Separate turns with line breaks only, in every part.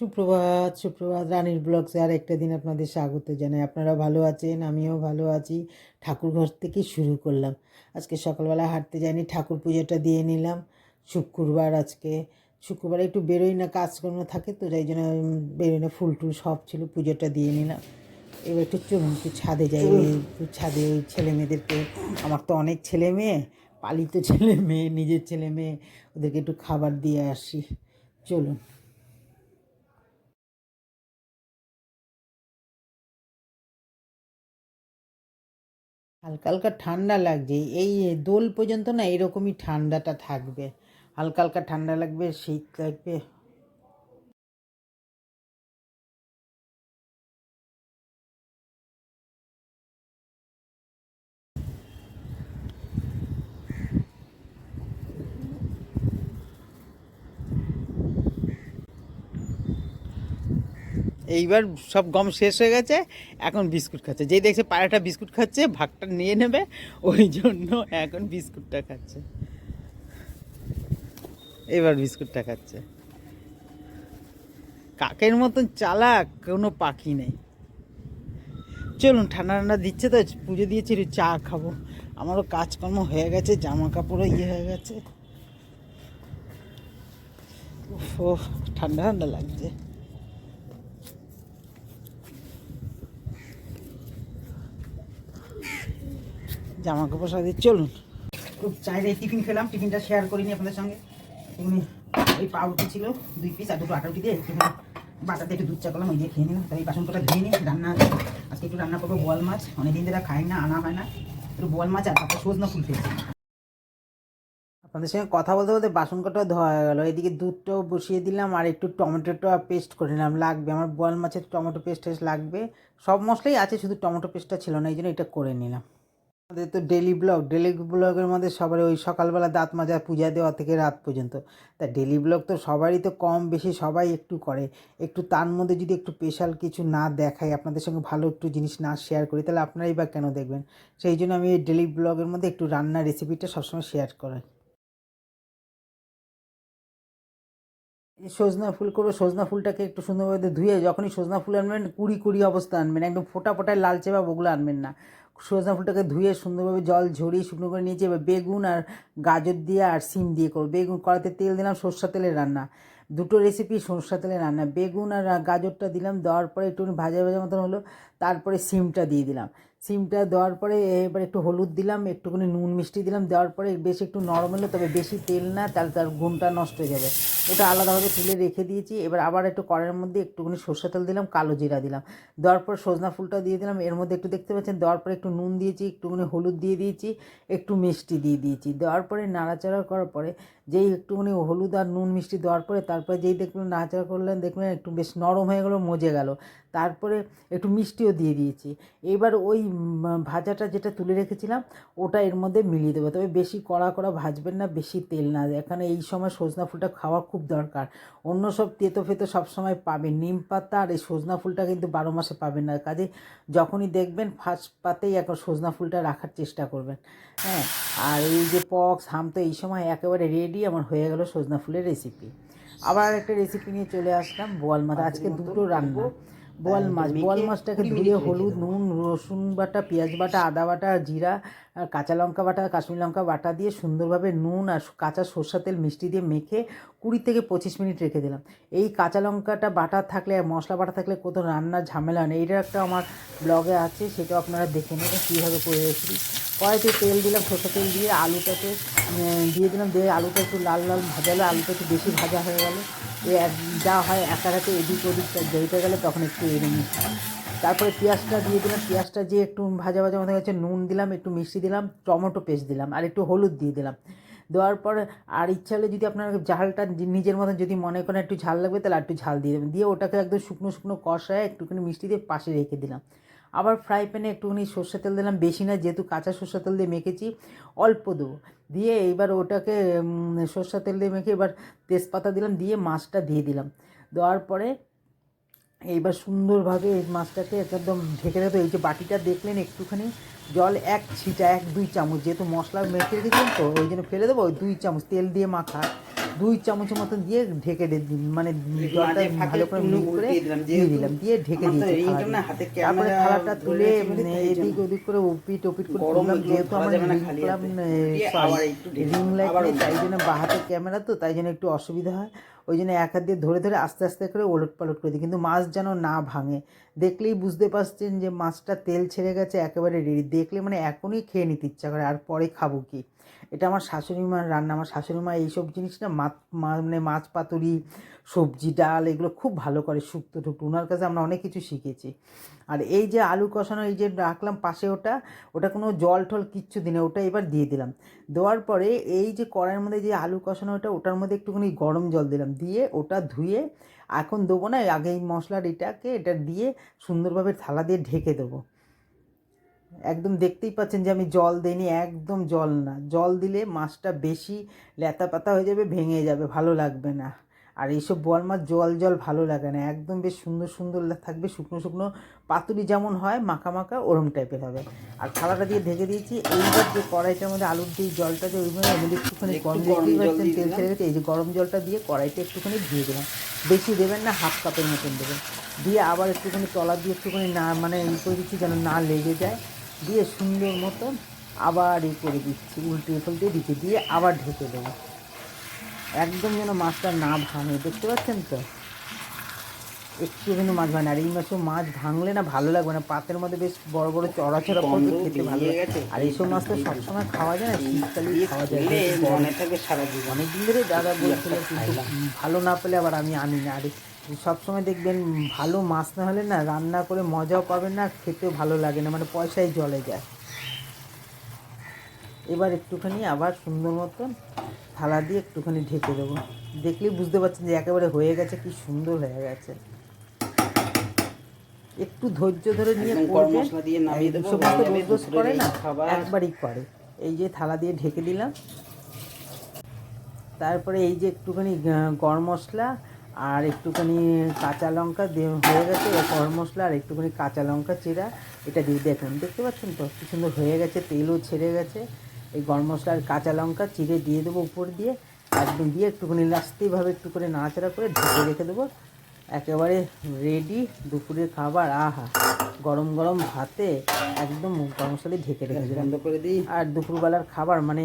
সুপ্রভাত সুপ্রভাত রানীর ব্লগসে আর একটা দিন আপনাদের স্বাগত জানাই। আপনারা ভালো আছেন? আমিও ভালো আছি। ঠাকুর ঘর থেকে শুরু করলাম। আজকে সকালবেলা হাঁটতে যাইনি ঠাকুর পুজোটা দিয়ে নিলাম। শুক্রবার আজকে। শুক্রবার একটু বেরোই না কাজকর্ম থাকে তো যাই জন্য বেরোই না। ফুল টুল সব ছিল পুজোটা দিয়ে নিলাম। এবার একটু চলুন একটু ছাদে যাই। একটু ছাদে ওই ছেলে মেয়েদেরকে আমার তো অনেক ছেলে মেয়ে পালিত ছেলে মেয়ে নিজের ছেলে মেয়ে ওদেরকে একটু খাবার দিয়ে আসি। চলুন। হালকা হালকা ঠান্ডা লাগছে। এই দোল পর্যন্ত না এরকমই ঠান্ডাটা থাকবে। হালকা হালকা ঠান্ডা লাগবে, শীত লাগবে। এইবার সব গম শেষ হয়ে গেছে, এখন বিস্কুট খাচ্ছে। যেই দেখছে পায়রাটা বিস্কুট খাচ্ছে, ভাগটা নিয়ে নেবে, ওই জন্য এখন বিস্কুটটা খাচ্ছে। এবার বিস্কুটটা খাচ্ছে। কাকের মতন চালাক, কোনো পাখি নেই। চলুন, ঠান্ডা ঠান্ডা দিচ্ছে তো, পুজো দিয়েছি চা খাব। আমারও কাজকর্ম হয়ে গেছে জামা কাপড়ও ইয়ে হয়ে গেছে। ও ঠান্ডা ঠান্ডা লাগছে। জামা কাপড় সাথে চলুন। খুব চাইলে টিফিন খেলাম টিফিনটা শেয়ার করিনি আপনাদের সঙ্গে। এমনি ওই পাউরুটি ছিল দুই পিস আর দুটো আটা রুটি দিয়ে একটুখানি বাটাতে একটু দুধ চা করলাম ওই দিয়ে খেয়ে নিলাম। তাই বাসন কটা ধুয়ে নিই রান্না আছে। আজকে একটু রান্না করব বোয়াল মাছ অনেকদিন ধরে খাই না আনা হয় না। একটু বোয়াল মাছ আর তারপর সজনা ফুল খেয়েছি। আপনাদের সঙ্গে কথা বলতে বলতে বাসন কটাও ধোয়া হয়ে গেলো। এদিকে দুধটাও বসিয়ে দিলাম আর একটু টমেটোটা পেস্ট করে নিলাম। লাগবে আমার বোয়াল মাছের টমেটো পেস্ট টেস্ট লাগবে। সব মশলাই আছে শুধু টমেটো পেস্টটা ছিল না এই জন্য এটা করে নিলাম। আমাদের তো ডেলি ব্লগ ডেলি ব্লগের মধ্যে সবার ওই সকালবেলা দাঁত মাজা পূজা দেওয়া থেকে রাত পর্যন্ত। তা ডেলি ব্লগ তো সবারই তো কম বেশি সবাই একটু করে। একটু তার মধ্যে যদি একটু স্পেশাল কিছু না দেখাই, আপনাদের সঙ্গে ভালো একটু জিনিস না শেয়ার করি, তাহলে আপনারাই বা কেন দেখবেন? সেই জন্য আমি এই ডেলি ব্লগের মধ্যে একটু রান্নার রেসিপিটা সবসময় শেয়ার করাই। সজনা ফুল করব, সজনা ফুলটাকে একটু সুন্দরভাবে ধুয়ে, যখনই সজনা ফুল আনবেন, কুড়ি কুড়ি অবস্থা আনবেন, একদম ফোটা ফোটায় লালচে বা ওগুলো আনবেন না। সজনা ফুলটাকে ধুয়ে সুন্দরভাবে জল ঝরিয়ে শুকনো করে নিয়েছি। এবার বেগুন আর গাজর দিয়ে আর সিম দিয়ে করব। বেগুন কড়াতে তেল দিলাম, সর্ষা তেলের রান্না। দুটো রেসিপি সর্ষা তেলের রান্না। বেগুন আর গাজরটা দিলাম, দেওয়ার পরে একটু ভাজা ভাজা মতন হলো, তারপরে সিমটা দিয়ে দিলাম। সিমটা দেওয়ার পরে এবার একটু হলুদ দিলাম, একটুখানি নুন মিষ্টি দিলাম, দেওয়ার পরে বেশ একটু নরম হলো তবে বেশি তেল না, তাহলে তার গুণটা নষ্ট হয়ে যাবে। ওটা আলাদাভাবে তুলে রেখে দিয়েছি, এবার আবার একটু কড়াইয়ের মধ্যে একটুখানি সর্ষে তেল দিলাম, কালো জিরা দিলাম। দেওয়ার পর সজনা ফুলটা দিয়ে দিলাম, এর মধ্যে একটু দেখতে পাচ্ছেন, দেওয়ার পরে একটু নুন দিয়েছি, একটুখানি হলুদ দিয়ে দিয়েছি, একটু মিষ্টি দিয়ে দিয়েছি। দেওয়ার পরে নাড়াচাড়া করার পরে যেই একটুখানি হলুদ আর নুন মিষ্টি দেওয়ার পরে তারপরে যেই দেখবেন নাড়াচাড়া করলেন দেখবেন একটু বেশ নরম হয়ে গেলো, মজে গেল। তারপরে একটু মিষ্টিও দিয়ে দিয়েছি। এবার ওই ভাজাটা যেটা তুলে রেখেছিলাম ওটা এর মধ্যে মিলিয়ে দেবো। তবে বেশি কড়া কড়া ভাজবেন না বেশি তেল না। এখানে এই সময় সজনা ফুলটা খাওয়া খুব দরকার। অন্য সব তেতো ফেতো সবসময় পাবেন। নিম পাতা আর এই সজনা ফুলটা কিন্তু বারো মাসে পাবেন না। কাজে যখনই দেখবেন ফার্স্ট পাতেই এখন সজনা ফুলটা রাখার চেষ্টা করবেন। হ্যাঁ আর এই যে পক্স হামতো এই সময় একেবারে রেডি আমার হয়ে গেল সজনা ফুলের রেসিপি আবার একটা রেসিপি নিয়ে চলে আসলাম বোয়াল মাছ আজকে দুটো রান্না। বোয়াল মাছ বোয়াল মাছটাকে ধুয়ে হলুদ নুন রসুন বাটা পেঁয়াজ বাটা আদা বাটা জিরা আর কাঁচা লঙ্কা বাটা কাশ্মীর লঙ্কা বাটা দিয়ে সুন্দরভাবে নুন আর কাঁচা সর্ষা তেল মিষ্টি দিয়ে মেখে কুড়ি থেকে পঁচিশ মিনিট রেখে দিলাম। এই কাঁচা লঙ্কাটা বাটা থাকলে আর মশলা বাটা থাকলে কোথাও রান্নার ঝামেলা নেই। এটা একটা আমার ব্লগে আছে সেটা আপনারা দেখে নেবেন কীভাবে করে রেখেছি কড়াইতে তেল দিলাম সর্ষে তেল দিয়ে আলুটাকে দিয়ে দিলাম দিয়ে আলুটা একটু লাল লাল ভাজালে আলুটা একটু বেশি ভাজা হয়ে গেল। যা হয় একা একাতে এদিক ওদিক দেরিতে গেলে তখন একটু এড়ে নিই তারপরে পেঁয়াজটা দিয়ে দিলাম, পেঁয়াজটা যে একটু ভাজা ভাজা মতো হয়েছে, নুন দিলাম, একটু মিষ্টি দিলাম, টমেটো পেস্ট দিলাম, আর একটু হলুদ দিয়ে দিলাম। দেওয়ার পর আর ইচ্ছা হলে যদি আপনার ঝালটা নিজের মতন যদি মনে করেন একটু ঝাল লাগবে, তাহলে একটু ঝাল দিয়ে দেবেন। দিয়ে ওটাকে একদম শুকনো শুকনো কষায় একটুখানি মিষ্টি দিয়ে পাশে রেখে দিলাম। আবার ফ্রাই প্যানে একটুখানি সর্ষে তেল দিলাম। বেশি না, যেহেতু কাঁচা সর্ষে তেল দিয়ে মেখেছি, অল্প দেবো। দিয়ে এবার ওটাকে সর্ষা তেল দিয়ে মেখে এবার তেজপাতা দিলাম, দিয়ে মাছটা দিয়ে দিলাম। দেওয়ার পরে এইবার সুন্দরভাবে এই মাছটাকে একদম ঢেকে দেবো এই যে বাটিটা দেখলেন একটুখানি, জল এক ছিটা, এক দুই চামচ, যেহেতু মশলা মেখে রেখেছিলাম তো, ওই জন্য ফেলে দেবো, ওই দুই চামচ তেল দিয়ে মাখা। দুই চামচের মতন দিয়ে ঢেকে দে- মানে জলটা ভালো করে মিক্স করে দিয়ে দিলাম দিয়ে ঢেকে দিয়েছি তারপরে
ক্যামেরা
তুলে মানে
দিতে
এদিক ওদিক করে উপিট উপিট করে তুললাম
এগুলো
যেহেতু আমার রিং
দিলাম,
লাইট নেই তাই জন্য বাহাতে ক্যামেরা তো তাই জন্য একটু অসুবিধা হয়। ওই জন্য এক হাত দিয়ে ধরে ধরে আস্তে আস্তে করে ওলট পালট করে দিই কিন্তু মাছ যেন না ভাঙে। দেখলেই বুঝতে পারছেন যে মাছটা তেল ছেড়ে গেছে একেবারে রেডি। দেখলে মানে এখনই খেয়ে নিতে ইচ্ছা করে আর পরে খাব কি? এটা আমার শাশুড়ি মার রান্না, আমার শাশুড়ি মা এইসব জিনিস না মাছ মানে মাছ পাতুরি, সবজি, ডাল এগুলো খুব ভালো করে শুক্তো টুকটো ওনার কাছে আমরা অনেক কিছু শিখেছি। আর এই যে আলু কষানো, এই যে রাখলাম পাশে ওটা ওটা কোনো জল টল কিচ্ছু দিনে, ওটা এবার দিয়ে দিলাম। দেওয়ার পরে এই যে কড়াইয়ের মধ্যে যে আলু কষানো, ওটা, ওটার মধ্যে একটুখানি গরম জল দিলাম। দিয়ে ওটা ধুয়ে এখন দেবো না আগে এই মশলার এটাকে, এটা দিয়ে সুন্দরভাবে থালা দিয়ে ঢেকে দেবো। একদম দেখতেই পাচ্ছেন যে আমি জল দিইনি একদম জল না। জল দিলে মাছটা বেশি ল্যাতা পাতা হয়ে যাবে ভেঙে যাবে ভালো লাগবে না। আর এইসব বোয়াল মাছ জল জল ভালো লাগে না। একদম বেশ সুন্দর সুন্দর থাকবে শুকনো শুকনো পাতুরি যেমন হয় মাখা মাখা ওরম টাইপের হবে। আর থালাটা দিয়ে ঢেকে দিয়েছি এইবার যে কড়াইটার মধ্যে আলুর যে জলটা যে ওইভাবে মধ্যে একটুখানি গরম
জল দিয়ে
তেল ছেড়ে গেছে এই যে গরম জলটা দিয়ে কড়াইটা একটুখানি দিয়ে দেবেন বেশি দেবেন না হাফ কাপের মতন দেবেন। দিয়ে আবার একটুখানি তলা দিয়ে একটুখানি না মানে ই করে দিচ্ছি যেন না লেগে যায়। দিয়ে সুন্দর মতন আবার ই করে দিচ্ছি উল্টিয়ে ফুলটিয়ে দিচ্ছি দিয়ে আবার ঢেকে দেবো। একদম যেন মাছটা না ভাঙে দেখতে পাচ্ছেন তো? একটুখানি মাছ ভাঙে আর এই মাছেও মাছ ভাঙলে না ভালো লাগবে না পাতের মধ্যে বেশ বড় বড় চড়া চড়া পড়বে খেতে ভালো লাগে। আর এইসব মাছ তো সবসময় খাওয়া যায় না শীতকালেই
দিয়ে
খাওয়া যায়
মনে থাকবে সারা জীবন
অনেকদিন ধরে দাদা বলছিল কিন্তু ভালো না পেলে আবার আমি আনি না। আর সবসময় দেখবেন ভালো মাছ না হলে না রান্না করে মজাও পাবেন না খেতেও ভালো লাগে না মানে পয়সায় জলে যায়। এবার একটুখানি আবার সুন্দর মতন থালা দিয়ে একটুখানি ঢেকে দেবো। দেখলেই বুঝতে পারছেন যে একেবারে হয়ে গেছে কি সুন্দর হয়ে গেছে। একটু ধৈর্য ধরে নিয়ে করবেন। সমস্ত রোজ করে না একবারই করে। এই যে থালা দিয়ে ঢেকে দিলাম। তারপরে এই যে একটুখানি গরম মশলা আর একটুখানি কাঁচা লঙ্কা দিয়ে হয়ে গেছে গরম মশলা আর একটুখানি কাঁচা লঙ্কা চিরা এটা দিয়ে দেখুন দেখতে পাচ্ছেন তো? কি সুন্দর হয়ে গেছে তেলও ছেড়ে গেছে। এই গরম মশলা আর কাঁচা লঙ্কা চিড়ে দিয়ে দেবো উপর দিয়ে একদম দিয়ে একটুখানি লাস্তিভাবে একটু করে নাড়াচাড়া করে ঢেকে রেখে দেবো। একেবারে রেডি দুপুরের খাবার আহা! গরম গরম ভাতে একদম গরম মশলা দিয়ে ঢেকে রেখে
বন্ধ করে দিই।
আর দুপুরবেলার খাবার মানে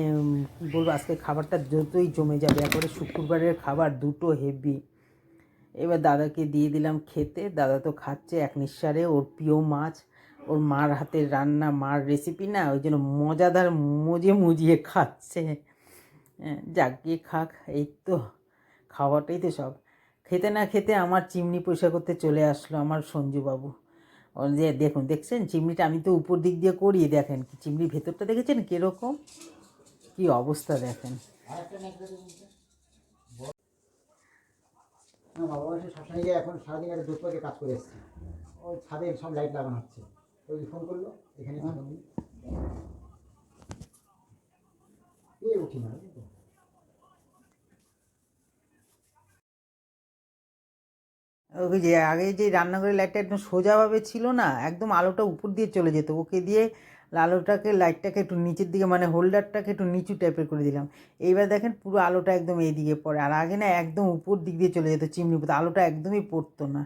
কি বলব আজকে খাবারটা যতই জমে যাবে একবারে শুক্রবারের খাবার দুটো হেভি। এবার দাদাকে দিয়ে দিলাম খেতে। দাদা তো খাচ্ছে এক নিঃসারে। ওর প্রিয় মাছ ওর মার হাতের রান্না মার রেসিপি না ওই জন্য মজাদার মজে মুজিয়ে খাচ্ছে। হ্যাঁ, যাক গিয়ে খাক। এই তো খাওয়াটাই তো সব। খেতে না খেতে আমার চিমনি পয়সা করতে চলে আসলো আমার সঞ্জুবাবু। যে দেখুন দেখছেন? চিমনিটা আমি তো উপর দিক দিয়ে করিয়ে দেখেন। কি চিমনির ভেতরটা দেখেছেন? কীরকম? কি অবস্থা দেখেন?
না বাবা বয়সে সবসময় গিয়ে এখন সারাদিন একটা দুধ পাকে কাজ করে এসেছি। ওই ছাদে সব লাইট লাগানো হচ্ছে। ওই ফোন করল এখানে উঠি না
ওই যে আগে যে রান্নাঘরের লাইটটা একদম সোজাভাবে ছিল না একদম আলোটা উপর দিয়ে চলে যেত। ওকে দিয়ে আলোটাকে লাইটটাকে একটু নিচের দিকে মানে হোল্ডারটাকে একটু নিচু টাইপের করে দিলাম। এইবার দেখেন পুরো আলোটা একদম এই দিকে পড়ে। আর আগে না একদম উপর দিক দিয়ে চলে যেত, চিমনি আলোটা একদমই পড়তো না।